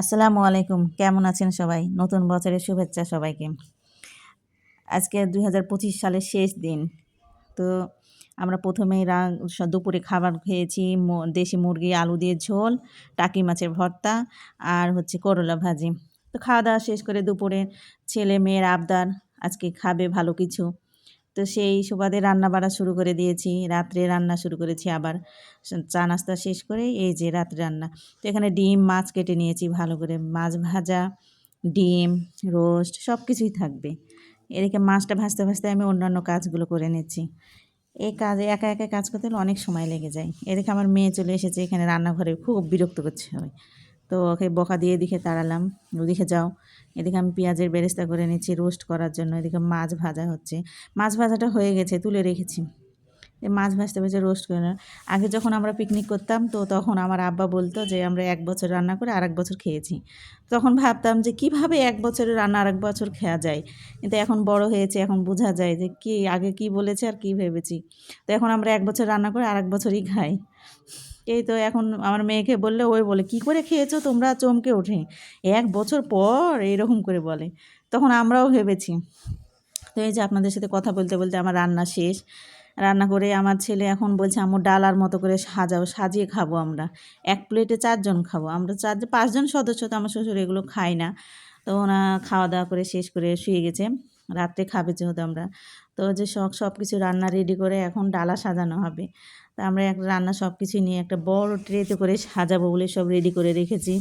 আসসালামু আলাইকুম। কেমন আছেন সবাই? নতুন বছরের শুভেচ্ছা সবাইকে। আজকে দুই হাজার পঁচিশ সালের শেষ দিন। তো আমরা প্রথমেই দুপুরে খাবার খেয়েছি দেশি মুরগি, আলু দিয়ে ঝোল, টাকি মাছের ভর্তা আর হচ্ছে করলা ভাজি। তো খাওয়া দাওয়া শেষ করে দুপুরে ছেলে মেয়ের আবদার, আজকে খাবে ভালো কিছু। তো সেই সুবাদে রান্না বাড়া শুরু করে দিয়েছি, রাত্রে রান্না শুরু করেছি আবার। চা নাস্তা শেষ করে এই যে রাত্রে রান্না। তো এখানে ডিম, মাছ কেটে নিয়েছি ভালো করে। মাছ ভাজা, ডিম, রোস্ট সব কিছুই থাকবে। এদিকে মাছটা ভাজতে ভাজতে আমি অন্যান্য কাজগুলো করে নিচ্ছি। এই কাজে একা একা কাজ করতে হলে অনেক সময় লেগে যায়। এদিকে আমার মেয়ে চলে এসেছে, এখানে রান্নাঘরে খুব বিরক্ত করছে হবে তো ওকে বকা দিয়ে এদিকে তাড়ালাম। ওদিকে যাও। এদিকে আমি পেঁয়াজের বেরেস্তা করে নিচ্ছি রোস্ট করার জন্য। এদিকে মাছ ভাজা হচ্ছে। মাছ ভাজাটা হয়ে গেছে, তুলে রেখেছি। মাছ ভাজতে ভাজতে রোস্ট করে নেওয়া। আগে যখন আমরা পিকনিক করতাম, তো তখন আমার আব্বা বলতো যে, আমরা এক বছর রান্না করে আরেক বছর খেয়েছি। তখন ভাবতাম যে, কীভাবে এক বছরের রান্না আরেক বছর খাওয়া যায়? কিন্তু এখন বড় হয়েছে, এখন বোঝা যায় যে, কি, আগে কি বলেছে আর কি ভেবেছি। তো এখন আমরা এক বছর রান্না করে আরেক বছরই খাই। এই তো এখন আমার মেয়েকে বললে, ওই বলে, কি করে খেয়েছো তোমরা চমকে ওঠে? এক বছর পর এরকম করে বলে। তখন আমরাও ভেবেছি। তো এই যে আপনাদের সাথে কথা বলতে বলতে আমার রান্না শেষ। রান্না করে আমার ছেলে এখন বলছে আমার ডালার মতো করে সাজাও, সাজিয়ে খাব আমরা। এক প্লেটে চারজন খাব। আমরা চার, পাঁচজন সদস্য তো আমার শ্বশুর এগুলো খাই না। তো ওনা খাওয়া দাওয়া করে শেষ করে শুয়ে গেছে। রাত্রে খাবে যেহেতু আমরা। তো যে সব সব কিছু রান্না রেডি করে এখন ডালা সাজানো হবে। তা আমরা এক রান্না সব কিছু নিয়ে একটা বড় ট্রেতে করে সাজাবো বলে সব রেডি করে রেখেছি।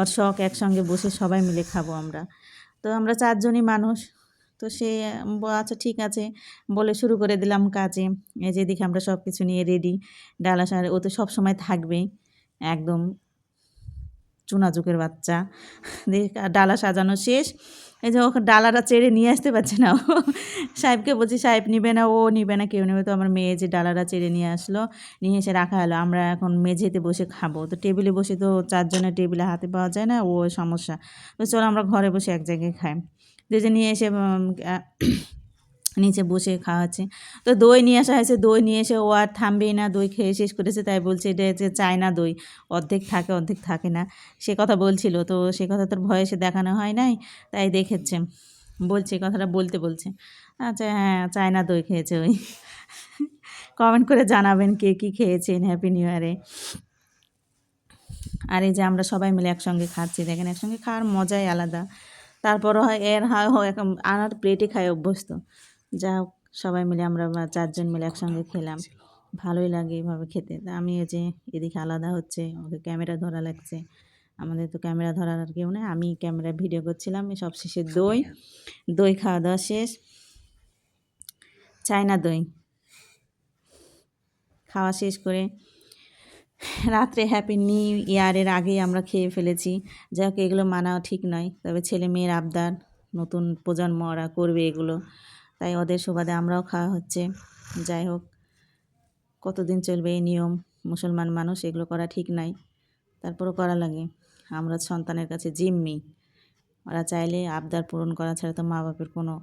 আর শখ একসঙ্গে বসে সবাই মিলে খাব আমরা। তো আমরা চারজনই মানুষ। তো সে আচ্ছা ঠিক আছে। বলে শুরু করে দিলাম কাজে। এই যে দেখি আমরা সব কিছু নিয়ে রেডি ডালা সারে ও তো সব সময় থাকবেই একদম চুনাচুকের বাচ্চা। দেখি ডালা সাজানো শেষ। এই যে ওকে ডালাটা চেড়ে নিয়ে আসতে পারছে না ও। সাহেবকে বলছি, সাহেব নিবে না, ও নিবে না, কেউ নেবে তো আমার মেয়ে যে ডালাটা চেড়ে নিয়ে আসলো, নিয়ে এসে রাখা হলো। আমরা এখন মেঝেতে বসে খাব। তো টেবিলে বসে তো চারজনের টেবিলে হাতে পাওয়া যায় না, ও সমস্যা। তো চলো আমরা ঘরে বসে এক জায়গায় খাই। যে নিয়ে এসে নিচে বসে খাওয়াচ্ছে। তো দই নিয়ে আসা হয়েছে, দই নিয়ে এসে ও আর থামবেই না, দই খেয়ে শেষ করেছে, তাই বলছে এটা হচ্ছে চায়না দই। অর্ধেক থাকে অর্ধেক থাকে না। সে কথা বলছিল, তো সে কথা তোর ভয়ে সে দেখানো হয় নাই, তাই দেখেছে। বলছে কথাটা বলতে বলছে। আচ্ছা হ্যাঁ চায়না দই খেয়েছে ওই। কমেন্ট করে জানাবেন কে কী খেয়েছেন হ্যাপি নিউ ইয়ারে আর এই যে আমরা সবাই মিলে একসঙ্গে খাচ্ছি, দেখেন একসঙ্গে খাওয়ার মজাই আলাদা। তারপরও হয়, এর হয় হয়, এখন আনার প্লেটে খায় অভ্যস্ত। যা হোক সবাই মিলে আমরা বা চারজন মিলে একসঙ্গে খেলাম। ভালোই লাগে এভাবে খেতে। তা আমি এই যে এদিকে আলাদা হচ্ছে ওকে ক্যামেরা ধরা লাগছে। আমাদের তো ক্যামেরা ধরার আর কেউ নেই। আমি ক্যামেরা ভিডিও করছিলাম সব শেষে দই দই খাওয়া দাওয়া শেষ। চায়না দই। খাওয়া শেষ করে রাত্রে হ্যাপি নিউ ইয়ারের আগেই আমরা খেয়ে ফেলেছি। যাই হোক এগুলো মানা ঠিক নয়। তবে ছেলে মেয়ের আবদার নতুন প্রজন্ম ওরা করবে এগুলো। তাই ওদের সুবাদে আমরাও খাওয়া হচ্ছে। যাই হোক, কতদিন চলবে এই নিয়ম? মুসলমান মানুষ, এগুলো করা ঠিক নাই। তারপরও করা লাগে। আমরা সন্তানের কাছে জিম্মি। ওরা চাইলে আবদার পূরণ করা ছাড়া তো মা বাপের কোনো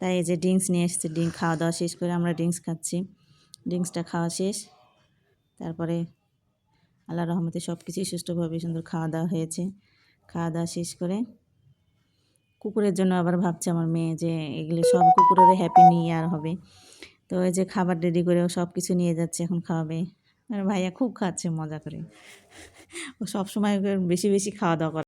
তাই এই যে ড্রিঙ্কস নিয়ে এসেছে, ড্রিঙ্ক খাওয়া দাওয়া শেষ করে আমরা ড্রিঙ্কস খাচ্ছি। ড্রিঙ্কসটা খাওয়া শেষ। তারপরে আল্লাহ রহমতে সব কিছুই সুষ্ঠুভাবে সুন্দর খাওয়া দাওয়া হয়েছে। খাওয়া দাওয়া শেষ করে কুকুরের জন্য আবার ভাবছে আমার মেয়ে যে এগুলো সব কুকুরের হ্যাপি নিউ ইয়ার হবে। তো এই যে খাবার রেডি করে ও সব কিছু নিয়ে যাচ্ছে, এখন খাওয়াবে। আর ভাইয়া খুব খাচ্ছে, মজা করে। ও সবসময় বেশি বেশি খাওয়া দাওয়া করে।